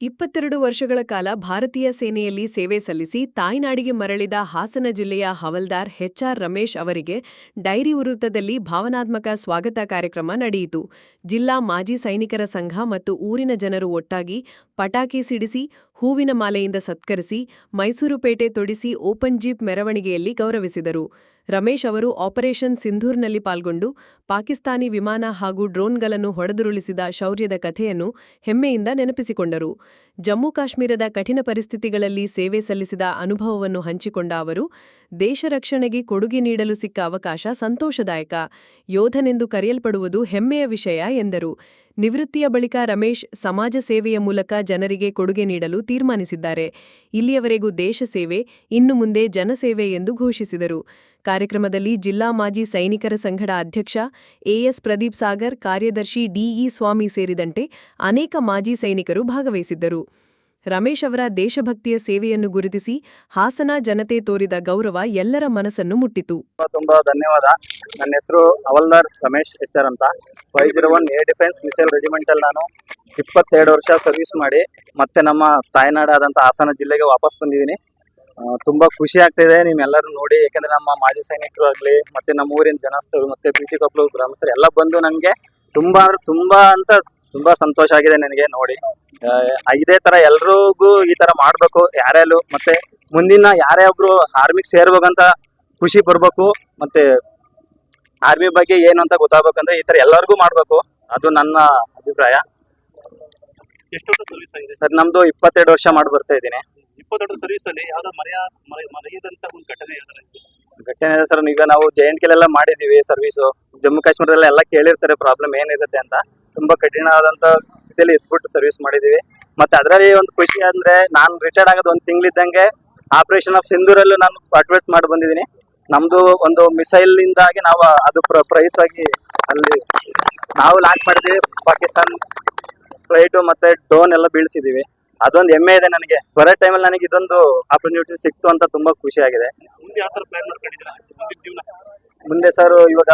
ಇಪ್ಪತ್ತೆರಡು ವರ್ಷಗಳ ಕಾಲ ಭಾರತೀಯ ಸೇನೆಯಲ್ಲಿ ಸೇವೆ ಸಲ್ಲಿಸಿ ತಾಯ್ನಾಡಿಗೆ ಮರಳಿದ ಹಾಸನ ಜಿಲ್ಲೆಯ ಹವಲ್ದಾರ್ ಎಚ್ಆರ್ ರಮೇಶ್ ಅವರಿಗೆ ಡೈರಿ ವೃತ್ತದಲ್ಲಿ ಭಾವನಾತ್ಮಕ ಸ್ವಾಗತ ಕಾರ್ಯಕ್ರಮ ನಡೆಯಿತು. ಜಿಲ್ಲಾ ಮಾಜಿ ಸೈನಿಕರ ಸಂಘ ಮತ್ತು ಊರಿನ ಜನರು ಒಟ್ಟಾಗಿ ಪಟಾಕಿ ಸಿಡಿಸಿ ಹೂವಿನ ಮಾಲೆಯಿಂದ ಸತ್ಕರಿಸಿ, ಮೈಸೂರು ಪೇಟೆ ತೊಡಿಸಿ ಓಪನ್ ಜೀಪ್ ಮೆರವಣಿಗೆಯಲ್ಲಿ ಗೌರವಿಸಿದರು. ರಮೇಶ್ ಅವರು ಆಪರೇಷನ್ ಸಿಂಧೂರ್ನಲ್ಲಿ ಪಾಲ್ಗೊಂಡು, ಪಾಕಿಸ್ತಾನಿ ವಿಮಾನ ಹಾಗೂ ಡ್ರೋನ್ಗಳನ್ನು ಹೊಡೆದುರುಳಿಸಿದ ಶೌರ್ಯದ ಕಥೆಯನ್ನು ಹೆಮ್ಮೆಯಿಂದ ನೆನಪಿಸಿಕೊಂಡರು. ಜಮ್ಮು ಕಾಶ್ಮೀರದ ಕಠಿಣ ಪರಿಸ್ಥಿತಿಗಳಲ್ಲಿ ಸೇವೆ ಸಲ್ಲಿಸಿದ ಅನುಭವವನ್ನು ಹಂಚಿಕೊಂಡ ಅವರು, ದೇಶ ರಕ್ಷಣೆಗೆ ಕೊಡುಗೆ ನೀಡಲು ಸಿಕ್ಕ ಅವಕಾಶ ಸಂತೋಷದಾಯಕ, ಯೋಧನೆಂದು ಕರೆಯಲ್ಪಡುವುದು ಹೆಮ್ಮೆಯ ವಿಷಯ ಎಂದರು. ನಿವೃತ್ತಿಯ ಬಳಿಕ ರಮೇಶ್ ಸಮಾಜ ಸೇವೆಯ ಮೂಲಕ ಜನರಿಗೆ ಕೊಡುಗೆ ನೀಡಲು ತೀರ್ಮಾನಿಸಿದ್ದಾರೆ. ಇಲ್ಲಿಯವರೆಗೂ ದೇಶ ಸೇವೆ, ಇನ್ನು ಮುಂದೆ ಜನಸೇವೆ ಎಂದು ಘೋಷಿಸಿದರು. ಕಾರ್ಯಕ್ರಮದಲ್ಲಿ ಜಿಲ್ಲಾ ಮಾಜಿ ಸೈನಿಕರ ಸಂಘದ ಅಧ್ಯಕ್ಷ ಎಎಸ್ ಪ್ರದೀಪ್ ಸಾಗರ್, ಕಾರ್ಯದರ್ಶಿ ಡಿಇ ಸ್ವಾಮಿ ಸೇರಿದಂತೆ ಅನೇಕ ಮಾಜಿ ಸೈನಿಕರು ಭಾಗವಹಿಸಿದ್ದರು. ರಮೇಶ್ ಅವರ ದೇಶಭಕ್ತಿಯ ಸೇವೆಯನ್ನು ಗುರುತಿಸಿ ಹಾಸನ ಜನತೆ ತೋರಿದ ಗೌರವ ಎಲ್ಲರ ಮನಸ್ಸನ್ನು ಮುಟ್ಟಿತು. ತುಂಬಾ ಧನ್ಯವಾದ. ನನ್ನ ಹೆಸರು ಹವಲ್ದಾರ್ ರಮೇಶ್ ಎಚ್ಆರ್ ಅಂತ. Five zero one air defence missile regiment ಅಲ್ಲಿ ನಾನು ಇಪ್ಪತ್ತೆರಡು ವರ್ಷ ಸರ್ವಿಸ್ ಮಾಡಿ ಮತ್ತೆ ನಮ್ಮ ತಾಯ್ನಾಡಾದಂಥ ಹಾಸನ ಜಿಲ್ಲೆಗೆ ವಾಪಸ್ ಬಂದಿದ್ದೀನಿ. ತುಂಬಾ ಖುಷಿ ಆಗ್ತಿದೆ ನಿಮ್ಮೆಲ್ಲರೂ ನೋಡಿ ಯಾಕಂದ್ರೆ ನಮ್ಮ ಮಾಜಿ ಸೈನಿಕರು ಆಗಲಿ ಮತ್ತೆ ನಮ್ಮ ಊರಿನ ಜನಸ್ಥರು ಮತ್ತೆ ಬಿಟಿ ಕೊಪ್ಪಲು ಗ್ರಾಮಸ್ಥರು ಎಲ್ಲ ಬಂದು ನನಗೆ ತುಂಬಾ ಅಂದ್ರೆ ತುಂಬಾ ಅಂತ ತುಂಬಾ ಸಂತೋಷ ಆಗಿದೆ ನನಗೆ ನೋಡಿ. ಇದೇ ತರ ಎಲ್ರಿಗೂ ಈ ತರ ಮಾಡ್ಬೇಕು ಯಾರ್ಯಾರು ಮತ್ತೆ ಮುಂದಿನ ಯಾರೇ ಒಬ್ರು ಆರ್ಮಿಗೆ ಸೇರ್ಬೇಕಂತ ಖುಷಿ ಪಡ್ಬೇಕು ಮತ್ತೆ ಆರ್ಮಿ ಬಗ್ಗೆ ಏನು ಅಂತ ಗೊತ್ತಾಗ್ಬೇಕಂದ್ರೆ ಈ ತರ ಎಲ್ಲರಿಗೂ ಮಾಡ್ಬೇಕು. ಅದು ನನ್ನ ಅಭಿಪ್ರಾಯ. ಸರ್ ನಮ್ದು ಇಪ್ಪತ್ತೆರಡು ವರ್ಷ ಮಾಡಿ ಬರ್ತಾ ಇದ್ದೀನಿ. ಇಪ್ಪತ್ತೆರಡು ಸರ್ವಿಸ್ ಅಲ್ಲಿ ಯಾವ್ದೋ ಮರೆಯ ಮರೆ- ಮರೆಯದಂತ ಒಂದು ಘಟನೆ ಘಟನೆ ಇದೆ ಸರ್ ಈಗ ನಾವು ಜೆ ಎನ್ ಕೆಲೆಲ್ಲ ಮಾಡಿದೀವಿ ಸರ್ವಿಸ್ ಜಮ್ಮು ಕಾಶ್ಮೀರದಲ್ಲ ಎಲ್ಲ ಕೇಳಿರ್ತಾರೆ ಪ್ರಾಬ್ಲಮ್ ಏನಿರುತ್ತೆ ಅಂತ. ತುಂಬಾ ಕಠಿಣವಾದಂತ ಸ್ಥಿತಿಯಲ್ಲಿ ಇದ್ಬಿಟ್ಟು ಸರ್ವಿಸ್ ಮಾಡಿದೀವಿ ಮತ್ತೆ ಅದರಲ್ಲಿ ಒಂದು ಖುಷಿ ಅಂದ್ರೆ ನಾನು ರಿಟೈರ್ಡ್ ಆಗೋದು ಒಂದು ತಿಂಗಳಿದ್ದಂಗೆ ಆಪರೇಷನ್ ಆಫ್ ಸಿಂಧೂರಲ್ಲೂ ನಾನು ಪಾರ್ಟಿಸಿಪೇಟ್ ಮಾಡಿ ಬಂದಿದ್ದೀನಿ. ನಮ್ದು ಒಂದು ಮಿಸೈಲ್ ಇಂದಾಗಿ ನಾವು ಅದು ಪ್ರ ಪ್ರಯುಕ್ತವಾಗಿ ಅಲ್ಲಿ ನಾವು ಲಾಂಚ್ ಮಾಡಿದ್ವಿ ಪಾಕಿಸ್ತಾನ್ ಫ್ಲೈಟು ಮತ್ತೆ ಡ್ರೋನ್ ಎಲ್ಲ ಬೀಳ್ಸಿದೀವಿ ಅದೊಂದು ಹೆಮ್ಮೆ ಇದೆ ನನಗೆ. ಬರೋ ಟೈಮಲ್ಲಿ ನನಗೆ ಇದೊಂದು ಆಪರ್ಚುನಿಟಿ ಸಿಕ್ತು ಅಂತ ತುಂಬಾ ಖುಷಿ ಆಗಿದೆ. ಮುಂದೆ ಸರ್ ಇವಾಗ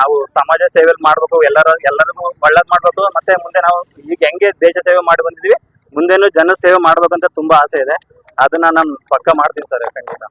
ನಾವು ಸಮಾಜ ಸೇವೆ ಮಾಡ್ಬೇಕು ಎಲ್ಲರ ಎಲ್ಲರಿಗೂ ಒಳ್ಳೇದ್ ಮಾಡ್ಬೇಕು ಮತ್ತೆ ಮುಂದೆ ನಾವು ಈಗ ಹೆಂಗೆ ದೇಶ ಸೇವೆ ಮಾಡಿ ಬಂದಿದೀವಿ ಮುಂದೇನು ಜನ ಸೇವೆ ಮಾಡ್ಬೇಕಂತ ತುಂಬಾ ಆಸೆ ಇದೆ. ಅದನ್ನ ನಾನು ಪಕ್ಕ ಮಾಡ್ತೀನಿ ಸರ್ ಖಂಡಿತ.